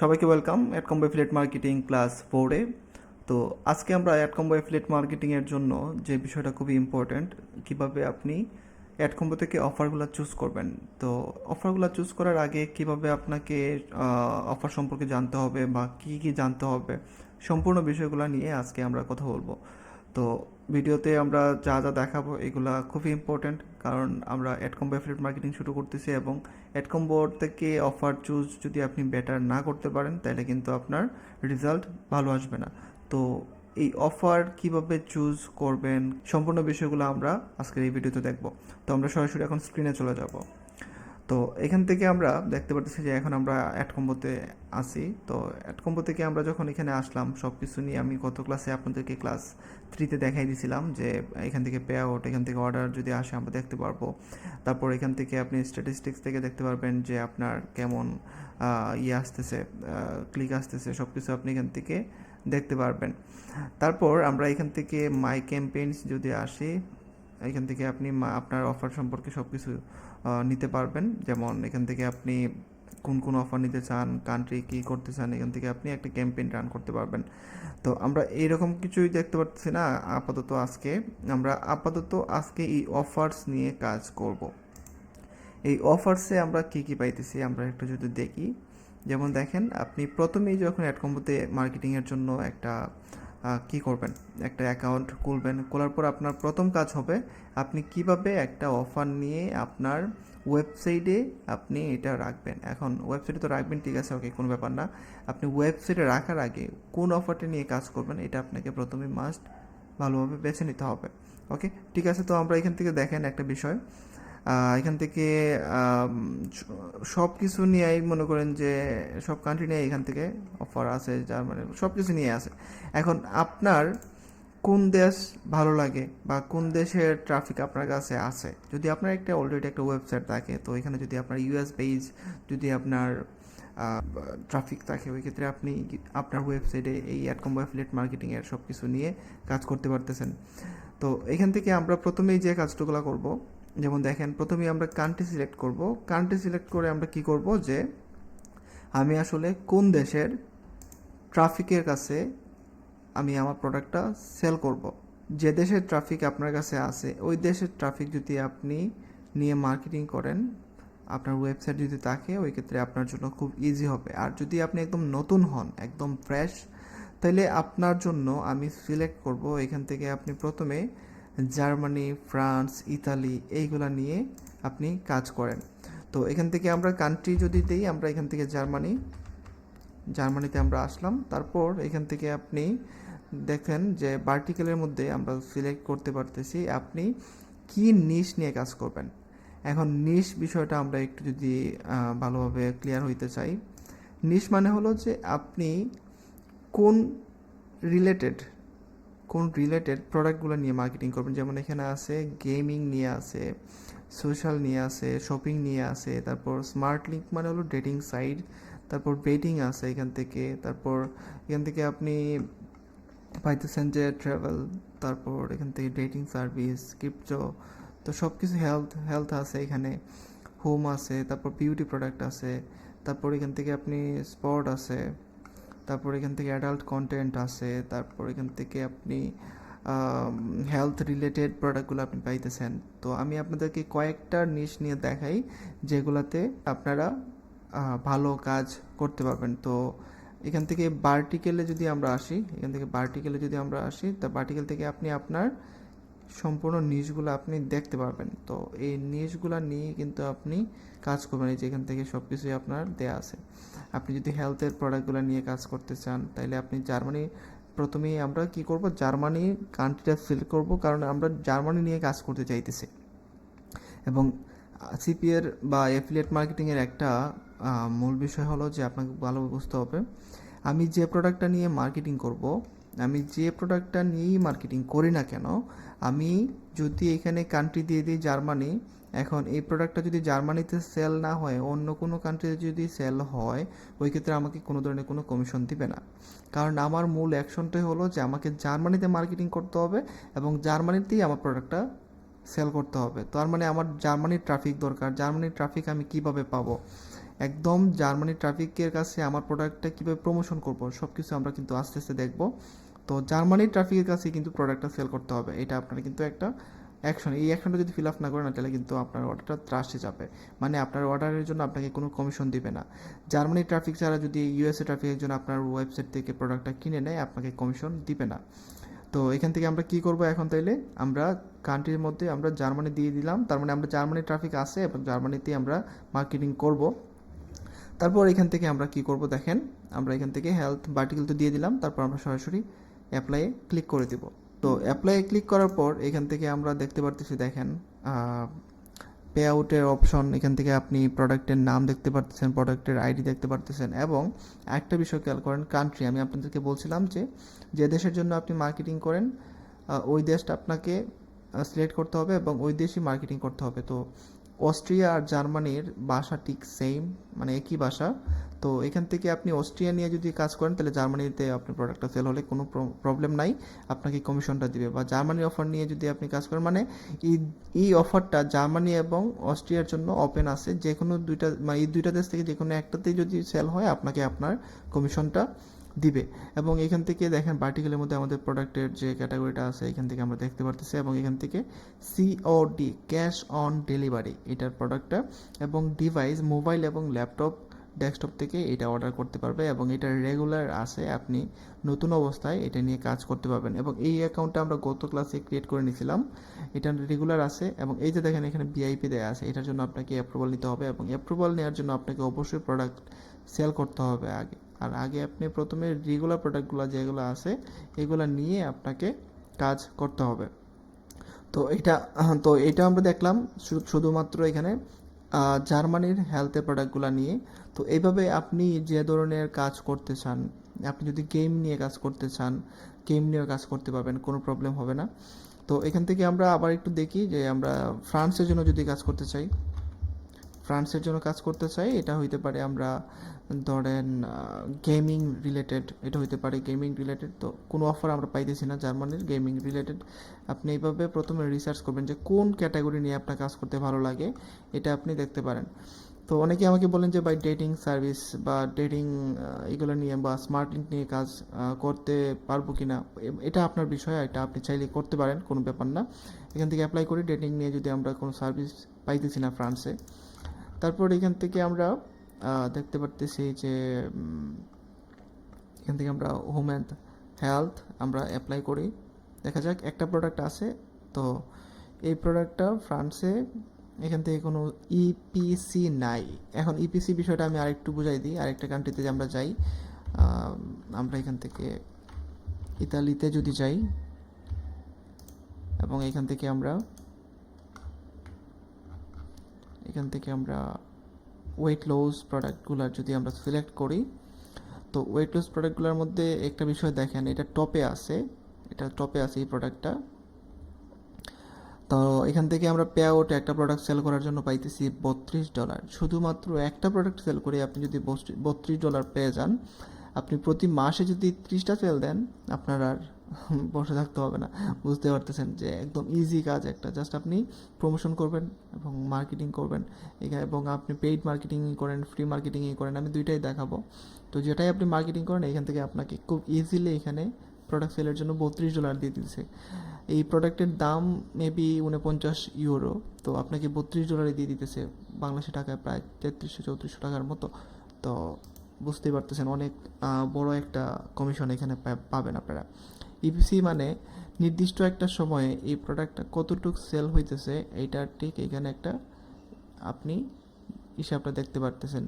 সবাইকে welcome AdCombo affiliate marketing class ফোরে তো আজকে আমরা অ্যাড কম্বো অ্যাফিলিয়েট মার্কেটিংয়ের জন্য যে বিষয়টা খুবই ইম্পর্ট্যান্ট কীভাবে আপনি অ্যাড কম্বো থেকে অফারগুলো চুজ করবেন। তো অফারগুলো চুজ করার আগে কীভাবে আপনাকে অফার সম্পর্কে জানতে হবে বা কি কি জানতে হবে, সম্পূর্ণ বিষয়গুলো নিয়ে আজকে আমরা কথা বলব। তো ভিডিওতে আমরা যা যা দেখাবো, এগুলা খুবই ইম্পর্ট্যান্ট কারণ আমরা অ্যাড কম্বো অ্যাফিলিয়েট মার্কেটিং শুরু করতেছি এবং অ্যাড কম্বোর থেকে অফার চুজ যদি আপনি বেটার না করতে পারেন, তাহলে কিন্তু আপনার রেজাল্ট ভালো আসবে না। তো এই অফার কীভাবে চুজ করবেন, সম্পূর্ণ বিষয়গুলো আমরা আজকের এই ভিডিওতে দেখব। তো আমরা সরাসরি এখন স্ক্রিনে চলে যাব। তো এখান থেকে আমরা দেখতে পাচ্ছি যে এখন আমরা অ্যাড কম্বোতে আসি তো অ্যাড কম্বো থেকে আমরা যখন এখানে আসলাম সব কিছু নিয়ে আমি গত ক্লাসে আপনাদেরকে ক্লাস থ্রিতে দেখাই দিয়েছিলাম যে এখান থেকে পে আউট এখান থেকে অর্ডার যদি আসে আমরা দেখতে পারব। তারপর এখান থেকে আপনি স্ট্যাটিস্টিক্স থেকে দেখতে পারবেন যে আপনার কেমন ইয়ে আসতেছে ক্লিক আসতেছে সব কিছু আপনি এখান থেকে দেখতে পারবেন। তারপর আমরা এখান থেকে মাই ক্যাম্পেইনস যদি আসি, এখান থেকে আপনি আপনার অফার সম্পর্কে সব কিছু নিতে পারবেন। যেমন এখান থেকে আপনি কোন কোন অফার নিতে চান কান্ট্রি কী করতে চান, এখান থেকে আপনি একটা ক্যাম্পেইন রান করতে পারবেন। তো আমরা এইরকম কিছুই দেখতে পাচ্ছি না আপাতত আজকে। আমরা আপাতত আজকে এই অফার্স নিয়ে কাজ করব। এই অফার্সে আমরা কি কি পাইতেছি আমরা একটু যদি দেখি। যেমন দেখেন, আপনি প্রথমেই যখন অ্যাড কম্বোতে মার্কেটিংয়ের জন্য একটা কি করবেন? একটা অ্যাকাউন্ট খুলবেন। খোলার পর আপনার প্রথম কাজ হবে, আপনি কীভাবে একটা অফার নিয়ে আপনার ওয়েবসাইটে আপনি এটা রাখবেন? এখন ওয়েবসাইটে তো রাখবেন, ঠিক আছে ওকে কোনো ব্যাপার না। আপনি ওয়েবসাইটে রাখার আগে কোন অফারটা নিয়ে কাজ করবেন, এটা আপনাকে প্রথমে মাস্ট ভালোভাবে বেছে নিতে হবে ওকে ঠিক আছে, তো আমরা এখান থেকে দেখেন একটা বিষয়। এখান থেকে সব কিছু নিয়েই মনে করেন যে, সব কান্ট্রি নিয়ে এখান থেকে অফার আছে জার্মানি সব কিছু নিয়ে আছে। এখন আপনার কোন দেশ ভালো লাগে বা কোন দেশের ট্রাফিক আপনার কাছে আছে? যদি আপনার একটা অলরেডি একটা ওয়েবসাইট থাকে, তো এখানে যদি আপনার ইউএস পেজ যদি আপনার ট্রাফিক থাকে, ওই ক্ষেত্রে আপনি আপনার ওয়েবসাইটে এই অ্যাড কম্বো অ্যাফিলিয়েট মার্কেটিংয়ের সব কিছু নিয়ে কাজ করতে পারতেছেন। তো এখান থেকে আমরা প্রথমেই যে কাজটুকুলো করব যেমন দেখেন, প্রথমেই আমরা কান্ট্রি সিলেক্ট করব। কান্ট্রি সিলেক্ট করে আমরা কি করব? যে আমি আসলে কোন দেশের ট্রাফিকের কাছে আমি আমার প্রোডাক্টটা সেল করব। যে দেশের ট্রাফিক আপনার কাছে আছে, ওই দেশের ট্রাফিক যদি আপনি নিয়ে মার্কেটিং করেন, আপনার ওয়েবসাইট যদি থাকে, ওই ক্ষেত্রে আপনার জন্য খুব ইজি হবে। আর যদি আপনি একদম নতুন হন, একদম ফ্রেশ তাহলে আপনার জন্য আমি সিলেক্ট করব। এখান থেকে আপনি প্রথমে জার্মানি, ফ্রান্স, ইতালি এইগুলা নিয়ে আপনি কাজ করেন। তো এখান থেকে আমরা কান্ট্রি যদি দিই, আমরা এখান থেকে জার্মানি, জার্মানিতে আমরা আসলাম। তারপর এখান থেকে আপনি দেখেন যে ভার্টিক্যালের মধ্যে আমরা সিলেক্ট করতে পারতেছি আপনি কি নিশ নিয়ে কাজ করবেন। এখন নিশ বিষয়টা আমরা একটু যদি ভালোভাবে ক্লিয়ার হইতে চাই। নিশ মানে হলো যে আপনি কোন রিলেটেড কোন রিলেটেড প্রোডাক্টগুলো নিয়ে মার্কেটিং করবেন। যেমন এখানে আছে গেমিং নিয়ে আছে সোশ্যাল নিয়ে আছে শপিং নিয়ে আছে, তারপর স্মার্ট লিঙ্ক মানে হলো ডেটিং সাইট তারপর বেটিং আছে এখান থেকে, তারপর এখান থেকে আপনি পাইতেছেন যে ট্রাভেল তারপর এখান থেকে ডেটিং সার্ভিস ক্রিপ্টো তো সব কিছু হেলথ হেলথ আছে এখানে হোম আছে, তারপর বিউটি প্রোডাক্ট আছে, তারপর এখান থেকে আপনি স্পট আছে। তারপর এখান থেকে অ্যাডাল্ট কন্টেন্ট আছে, তারপর এখান থেকে আপনি হেলথ রিলেটেড প্রোডাক্টগুলো আপনি পাইতেছেন। তো আমি আপনাদেরকে কয়েকটা নিশ নিয়ে দেখাই, যেগুলাতে আপনারা ভালো কাজ করতে পারবেন। তো এখান থেকে ভার্টিক্যালে যদি আমরা আসি, এখান থেকে বার্টিকেলে যদি আমরা আসি, তা বার্টিকেল থেকে আপনি আপনার সম্পূর্ণ নিউজগুলো আপনি দেখতে পারবেন। তো এই নিউজগুলো নিয়ে কিন্তু আপনি কাজ করবেন, এই যে এখান থেকে সব কিছুই আপনার দেয়া আছে। আপনি যদি হেলথের প্রোডাক্টগুলো নিয়ে কাজ করতে চান তাহলে আপনি জার্মানি, প্রথমেই আমরা কি করব, জার্মানি কান্ট্রিটা সিলেক্ট করব, কারণ আমরা জার্মানি নিয়ে কাজ করতে চাইতেছি। এবং সিপিএর বা অ্যাফিলিয়েট মার্কেটিংয়ের একটা মূল বিষয় হলো যে আপনাকে ভালো বুঝতে হবে, আমি যে প্রোডাক্টটা নিয়ে মার্কেটিং করব, আমি যে প্রোডাক্টটা নিয়েই মার্কেটিং করি না কেন আমি যদি এখানে কান্ট্রি দিয়ে দিই জার্মানি, এখন এই প্রোডাক্টটা যদি জার্মানিতে সেল না হয়, অন্য কোনো কান্ট্রিতে যদি সেল হয়, ওই ক্ষেত্রে আমাকে কোনো ধরনের কোনো কমিশন দিবে না। কারণ আমার মূল অ্যাকশনটাই হলো যে আমাকে জার্মানিতে মার্কেটিং করতে হবে এবং জার্মানিতেই আমার প্রোডাক্টটা সেল করতে হবে। তার মানে আমার জার্মানির ট্রাফিক দরকার। জার্মানির ট্রাফিক আমি কীভাবে পাবো? একদম জার্মানির ট্রাফিকের কাছে আমার প্রোডাক্টটা কীভাবে প্রমোশন করব সব কিছু আমরা কিন্তু আস্তে আস্তে দেখব। তো জার্মানির ট্রাফিকের কাছে কিন্তু প্রোডাক্টটা সেল করতে হবে। এটা আপনার কিন্তু একটা অ্যাকশন এই অ্যাকশনটা যদি ফিল আপ না করেন, তাহলে কিন্তু আপনার অর্ডারটা ত্রাসে যাবে। মানে আপনার অর্ডারের জন্য আপনাকে কোনো কমিশন দিবে না। জার্মানি ট্রাফিক ছাড়া যদি ইউএসএ ট্রাফিকের জন্য আপনার ওয়েবসাইট থেকে প্রোডাক্টটা কিনে নেয়, আপনাকে কমিশন দিবে না। তো এখান থেকে আমরা কি করব এখন তাইলে? আমরা কান্ট্রির মধ্যে আমরা জার্মানি দিয়ে দিলাম। তার মানে আমরা জার্মানি ট্রাফিক আছে এবং জার্মানিতে আমরা মার্কেটিং করব। তারপর এখান থেকে আমরা কি করব দেখেন? আমরা এখান থেকে হেলথ ভার্টিকেল তো দিয়ে দিলাম। তারপর আমরা সরাসরি অ্যাপ্লাইয়ে ক্লিক করে দিব। তো অ্যাপ্লাইয়ে ক্লিক করার পর এখান থেকে আমরা দেখতে পারতেছি, দেখেন পে আউটের অপশন এখান থেকে আপনি প্রোডাক্টের নাম দেখতে পারতেছেন প্রোডাক্টের আইডি দেখতে পারতেছেন এবং একটা বিষয় খেয়াল করেন কান্ট্রি আমি আপনাদেরকে বলছিলাম যে যে দেশের জন্য আপনি মার্কেটিং করেন ওই দেশটা আপনাকে সিলেক্ট করতে হবে এবং ওই দেশই মার্কেটিং করতে হবে। তো অস্ট্রিয়া আর জার্মানির ভাষা ঠিক সেম মানে একই ভাষা। তো এখান থেকে আপনি অস্ট্রিয়া নিয়ে যদি কাজ করেন, তাহলে জার্মানিতে আপনার প্রোডাক্টটা সেল হলে কোনো প্রবলেম নাই। আপনাকে কমিশনটা দিবে। বা জার্মানির অফার নিয়ে যদি আপনি কাজ করেন মানে এই অফারটা জার্মানি এবং অস্ট্রিয়ার জন্য ওপেন আছে। যে কোনো দুইটা মানে এই দুইটা দেশ থেকে যে কোনো একটাতেই যদি সেল হয়, আপনাকে আপনার কমিশনটা দিবে। এবং এখান থেকে দেখেন পার্টিকেলের মধ্যে আমাদের প্রোডাক্টের যে ক্যাটাগরিটা আছে, এখান থেকে আমরা দেখতে পারতেছি। এবং এখান থেকে সিওডি ক্যাশ অন ডেলিভারি এটার প্রোডাক্টটা এবং ডিভাইস মোবাইল এবং ল্যাপটপ ডেস্কটপ থেকে এটা অর্ডার করতে পারবে। এবং এটা রেগুলার আছে, আপনি নতুন অবস্থায় এটা নিয়ে কাজ করতে পারবেন। এবং এই অ্যাকাউন্টটা আমরা গত ক্লাসে ক্রিয়েট করে নিয়েছিলাম। এটা রেগুলার আছে। এবং এই যে দেখেন এখানে ভিআইপি দেওয়া আছে, এটার জন্য আপনাকে অ্যাপ্রুভাল নিতে হবে। এবং অ্যাপ্রুভাল নেওয়ার জন্য আপনাকে অবশ্যই প্রোডাক্ট সেল করতে হবে আগে। আর আগে আপনি প্রথমে রেগুলার প্রোডাক্টগুলো যেগুলো আছে, এগুলো নিয়ে আপনাকে কাজ করতে হবে। তো এটা তো এটা আমরা দেখলাম শুধুমাত্র এখানে জার্মানির হেলথের প্রোডাক্টগুলো নিয়ে। তো এইভাবে আপনি যে ধরনের কাজ করতে চান, আপনি যদি গেম নিয়ে কাজ করতে চান গেম নিয়ে কাজ করতে পারবেন, কোনো প্রবলেম হবে না। তো এখান থেকে আমরা আবার একটু দেখি যে আমরা ফ্রান্সের জন্য যদি কাজ করতে চাই ফ্রান্সের জন্য কাজ করতে চাই, এটা হইতে পারে আমরা ধরেন গেমিং রিলেটেড এটা হইতে পারে গেমিং রিলেটেড তো কোনো অফার আমরা পাইতেছি না জার্মানির গেমিং রিলেটেড আপনি এইভাবে প্রথমে রিসার্চ করবেন যে কোন ক্যাটাগরি নিয়ে আপনার কাজ করতে ভালো লাগে, এটা আপনি দেখতে পারেন। তো অনেকে আমাকে বলেন যে ভাই ডেটিং সার্ভিস বা ডেটিং এগুলো নিয়ে বা স্মার্ট নিয়ে কাজ করতে পারব কি না এটা আপনার বিষয়, এটা আপনি চাইলে করতে পারেন, কোনো ব্যাপার না। এখান থেকে অ্যাপ্লাই করি ডেটিং নিয়ে যদি আমরা কোনো সার্ভিস পাইতেছি না ফ্রান্সে। তারপর এখান থেকে আমরা দেখতে পারতেছি যে এখান থেকে আমরা হোম অ্যান্ড হেলথ আমরা অ্যাপ্লাই করি। দেখা যাক, একটা প্রোডাক্ট আছে, তো এই প্রোডাক্টটা ফ্রান্সে এখান থেকে কোনো ইপিসি নাই। এখন ইপিসি বিষয়টা আমি আরেকটু বুঝাই দিই, আরেকটা কান্ট্রিতে যে আমরা যাই আমরা এখান থেকে ইতালিতে যদি যাই, এবং এখান থেকে আমরা এখান থেকে আমরা ওয়েট লস প্রোডাক্টগুলো যদি আমরা সিলেক্ট করি, তো ওয়েট লস প্রোডাক্টগুলোর মধ্যে একটা বিষয় দেখেন, এটা টপে আছে, এটা টপে আছে এই প্রোডাক্টটা তো এখান থেকে আমরা পে আউট একটা প্রোডাক্ট সেল করার জন্য পাইতেছি বত্রিশ ডলার শুধুমাত্র একটা প্রোডাক্ট সেল করে আপনি যদি বত্রিশ ডলার পেয়ে যান, আপনি প্রতি মাসে যদি ত্রিশটা সেল দেন, আপনার আর বসে থাকতে হবে না। বুঝতে পারতেছেন যে একদম ইজি কাজ একটা। জাস্ট আপনি প্রমোশন করবেন এবং মার্কেটিং করবেন। এবং আপনি পেইড মার্কেটিং করেন ফ্রি মার্কেটিং করেন, আমি দুইটাই দেখাবো। তো যেটাই আপনি মার্কেটিং করেন, এখান থেকে আপনাকে খুব ইজিলি এখানে প্রোডাক্ট সেলের জন্য বত্রিশ ডলার দিয়ে দিচ্ছে। এই প্রোডাক্টের দাম মেবি উনপঞ্চাশ ইউরো তো আপনাকে বত্রিশ ডলারে দিয়ে দিতেছে বাংলাদেশি টাকায় প্রায় তেত্রিশশো, চৌত্রিশশো টাকার মতো। তো বুঝতেই পারতেছেন, অনেক বড় একটা কমিশন এখানে পাবেন আপনারা। ইপিসি মানে নির্দিষ্ট একটা সময়ে এই প্রোডাক্টটা কতটুকু সেল হইতেছে এইটার ঠিক এখানে একটা আপনি হিসাবটা দেখতে পারতেছেন।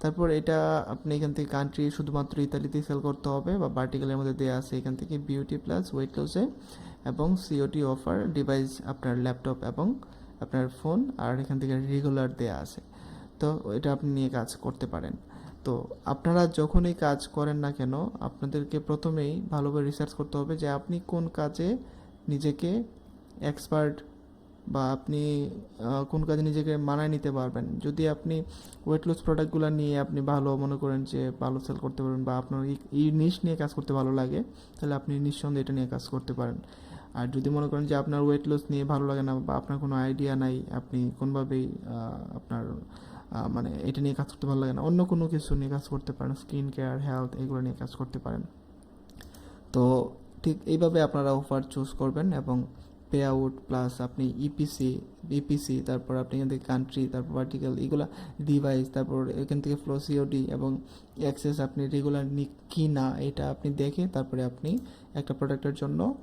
তারপর এটা আপনি এখান থেকে কান্ট্রি শুধুমাত্র ইতালিতেই সেল করতে হবে বা ভার্টিক্যালের মধ্যে দেওয়া আছে এখান থেকে বিউটি প্লাস ওয়েট লসে এবং সিওটি অফার ডিভাইস আপনার ল্যাপটপ এবং আপনার ফোন আর এখান থেকে রেগুলার দেওয়া আছে। তো এটা আপনি নিয়ে কাজ করতে পারেন। তো আপনারা যখনই কাজ করেন না কেন, আপনাদেরকে প্রথমেই ভালোভাবে রিসার্চ করতে হবে যে আপনি কোন কাজে নিজেকে এক্সপার্ট বা আপনি কোন কাজে নিজেকে মানায় নিতে পারবেন। যদি আপনি ওয়েট লস প্রোডাক্টগুলো নিয়ে আপনি ভালো মনে করেন যে ভালো সেল করতে পারবেন বা আপনার এই- নিশ নিয়ে কাজ করতে ভালো লাগে, তাহলে আপনি নিঃসন্দেহে এটা নিয়ে কাজ করতে পারেন। আর যদি মনে করেন যে আপনার ওয়েট লস নিয়ে ভালো লাগে না বা আপনার কোনো আইডিয়া নাই, আপনি কোনোভাবেই আপনার মানে এটা নিয়ে কাজ করতে ভালো লাগে না। অন্য কোনো কিছু নিয়ে কাজ করতে পারেন স্কিন কেয়ার হেলথ এগুলো নিয়ে কাজ করতে পারেন। তো ঠিক এইভাবে আপনারা অফার চুজ করবেন এবং পে আউট প্লাস আপনি E ইপিসি বিপিসি তারপর আপনি এখান থেকে কান্ট্রি তারপর ভার্টিক্যাল এগুলা ডিভাইস তারপর এখান থেকে ফ্লো সিওডি এবং অ্যাক্সেস আপনি রেগুলার কি না এটা আপনি দেখে তারপরে আপনি একটা প্রোডাক্টের জন্য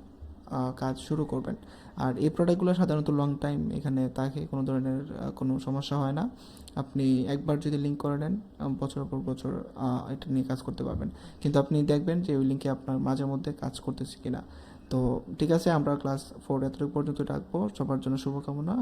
কাজ শুরু করবেন। আর এই প্রোডাক্টগুলো সাধারণত লং টাইম এখানে তাকে কোনো ধরনের কোনো সমস্যা হয় না। আপনি একবার যদি লিঙ্ক করে নেন বছরের পর বছর এটা নিয়ে কাজ করতে পারবেন। কিন্তু আপনি দেখবেন যে ওই লিঙ্কে আপনার মাঝে মধ্যে কাজ করতেছে কিনা। তো ঠিক আছে, আমরা ক্লাস ফোর এত পর্যন্ত রাখব। সবার জন্য শুভকামনা।